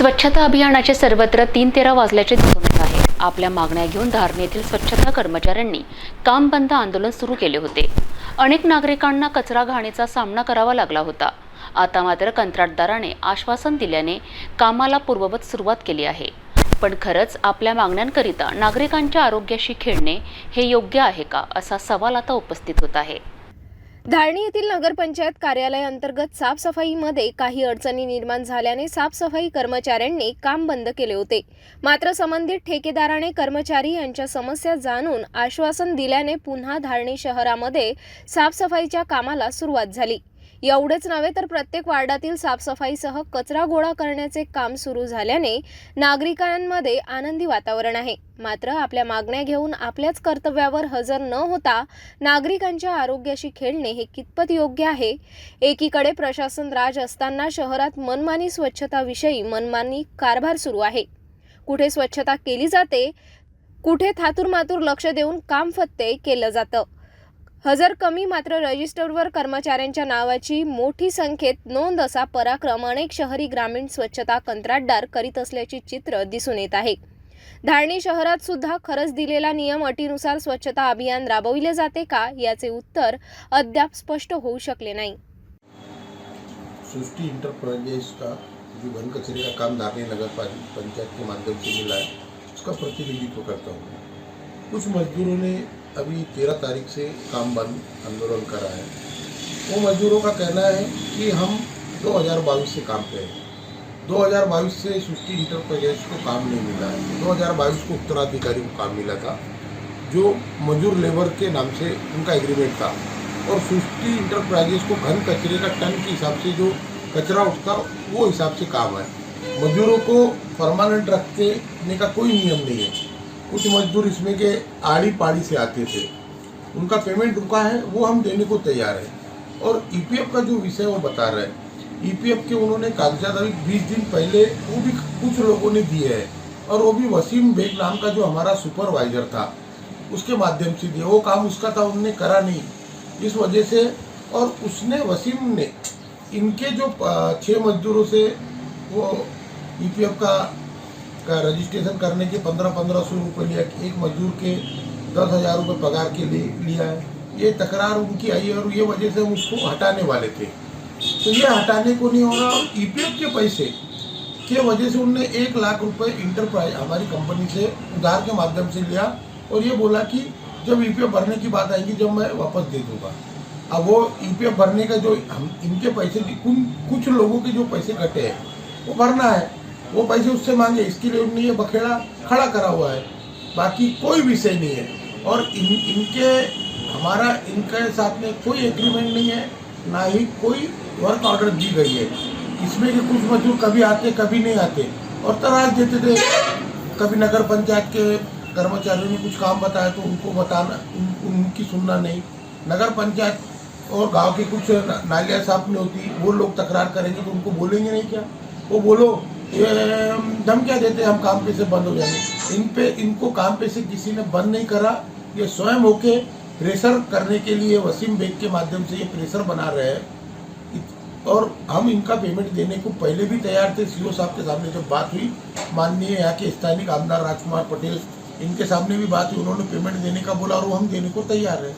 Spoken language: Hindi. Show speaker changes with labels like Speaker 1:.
Speaker 1: स्वच्छता अभियानाचे सर्वत्र तीन तेरा वाजल्याचे दिसून येत आहे. आपल्या मागण्या घेऊन धारणेतील येथील स्वच्छता कर्मचाऱ्यांनी काम बंद आंदोलन सुरू केले होते. अनेक नागरिकांना कचरा घाणीचा सामना करावा लागला होता. आता मात्र कंत्राटदाराने आश्वासन दिल्याने कामाला पूर्ववत सुरुवात केली आहे. पण खरंच आपल्या मागण्यांकरिता नागरिकांच्या आरोग्याशी खेळणे हे योग्य आहे का असा सवाल आता उपस्थित होत आहे.
Speaker 2: धारणी येथील नगरपंचायत कार्यालय अंतर्गत साफसफाईमध्ये काही अडचणी निर्माण झाल्याने साफसफाई कर्मचाऱ्यांनी काम बंद केले होते. मात्र संबंधित ठेकेदाराने कर्मचारी यांच्या समस्या जाणून आश्वासन दिल्याने पुन्हा धारणी शहरामध्ये साफसफाईच्या कामाला सुरुवात झाली. एवढेच नव्हे तर प्रत्येक वार्डातील साफसफाईसह कचरा गोळा करण्याचे काम सुरू झाल्याने नागरिकांमध्ये आनंदी वातावरण आहे. मात्र आपल्या मागण्या घेऊन आपल्याच कर्तव्यावर हजर न होता नागरिकांच्या आरोग्याशी खेळणे हे कितपत योग्य आहे? एकीकडे प्रशासन राज असताना शहरात मनमानी स्वच्छताविषयी मनमानी कारभार सुरू आहे. कुठे स्वच्छता केली जाते? कुठे थातुरमातुर लक्ष देऊन काम फत्ते केलं जातं? हजर कमी मात्र रजिस्टरवर कर्मचाऱ्यांच्या नावाची मोठी संख्येत नोंद असा पराक्रम अनेक शहरी ग्रामीण स्वच्छता कंत्राटदार करीत असल्याचे चित्र दिसून येत आहे. धारणी शहरात सुद्धा खरंच दिलेला नियम अटीनुसार स्वच्छता अभियान राबविले जाते का याचे उत्तर अद्याप स्पष्ट होऊ शकले नाही.
Speaker 3: सृष्टि इंटरप्राइजेस का जो घन कचरे का काम धारणी नगर पंचायत के माध्यम से मिला है उसका प्रतिनिधित्व करता हूँ. कुछ मजदूरों ने अभी तेरह तारीख से काम बंद, आंदोलन करा है। वो मजदूरों का कहना है कि हम 2022 से काम पे हैं। 2022 से सृष्टि इंटरप्राइजेस को काम नहीं मिला। है 2022 को उत्तराधिकारी को काम मिला था, जो मजदूर लेबर के नाम से उनका एग्रीमेंट था। और सृष्टि इंटरप्राइजेस को घन कचरे का टन के हिसाब से जो कचरा उठता, वो हिसाब से काम है। मजदूरों को परमानेंट रखने का कोई नियम नहीं है। कुछ मजदूर इसमें के आड़ी पाड़ी से आते थे। उनका पेमेंट रुका है, वो हम देने को तैयार है। और ईपीएफ का जो विषय वो बता रहे हैं ईपीएफ के उन्होंने कागजात अभी बीस दिन पहले वो भी कुछ लोगों ने दिए हैं। और वो भी वसीम बेग नाम का जो हमारा सुपरवाइजर था, उसके माध्यम से दिया वो काम उसका था, उनने करा नहीं। इस वजह से और उसने, वसीम ने इनके जो छह मजदूरों से वो ईपीएफ का का रजिस्ट्रेशन करने के पंद्रह पंद्रह सौ रुपये लिया, एक मजदूर के दस हज़ार रुपये पगार के लिए लिया है। ये तकरार उनकी आई और ये वजह से उसको हटाने वाले थे। तो ये हटाने को नहीं हो रहा और ईपीएफ के पैसे के वजह से उनने एक लाख रुपए इंटरप्राइज हमारी कंपनी से उधार के माध्यम से लिया और ये बोला कि जब ईपीएफ भरने की बात आएगी, जब मैं वापस दे दूँगा। अब वो ईपीएफ भरने का जो हम, इनके पैसे कुछ लोगों के जो पैसे कटे हैं, वो भरना है। वो पैसे उससे मांगे इसके लिए उन्होंने ये बखेड़ा खड़ा करा हुआ है। बाकी कोई विषय नहीं है। और इन इनके हमारा इनके साथ में कोई एग्रीमेंट नहीं है ना ही कोई वर्क ऑर्डर दी गई है। इसमें के कुछ मजदूर कभी आते कभी नहीं आते। और तराज देते थे। कभी नगर पंचायत के कर्मचारियों ने कुछ काम बताया तो उनको बताना उन, उनकी सुनना नहीं। नगर पंचायत और गाँव के कुछ नालियाँ साफ़ नहीं होती वो लोग तकरार करेंगे तो उनको बोलेंगे नहीं क्या? वो बोलो ये धम क्या देते हम काम पे से बंद हो जाएँगे। इन पे, इनको काम पे से किसी ने बंद नहीं करा। ये स्वयं होके प्रेशर करने के लिए वसीम बेग के माध्यम से ये प्रेशर बना रहे हैं। और हम इनका पेमेंट देने को पहले भी तैयार थे सीओ साहब के सामने जब बात हुई। माननीय यहाँ के स्थानीय आमदार राजकुमार पटेल, इनके सामने भी बात हुई। उन्होंने पेमेंट देने का बोला और हम देने को तैयार है।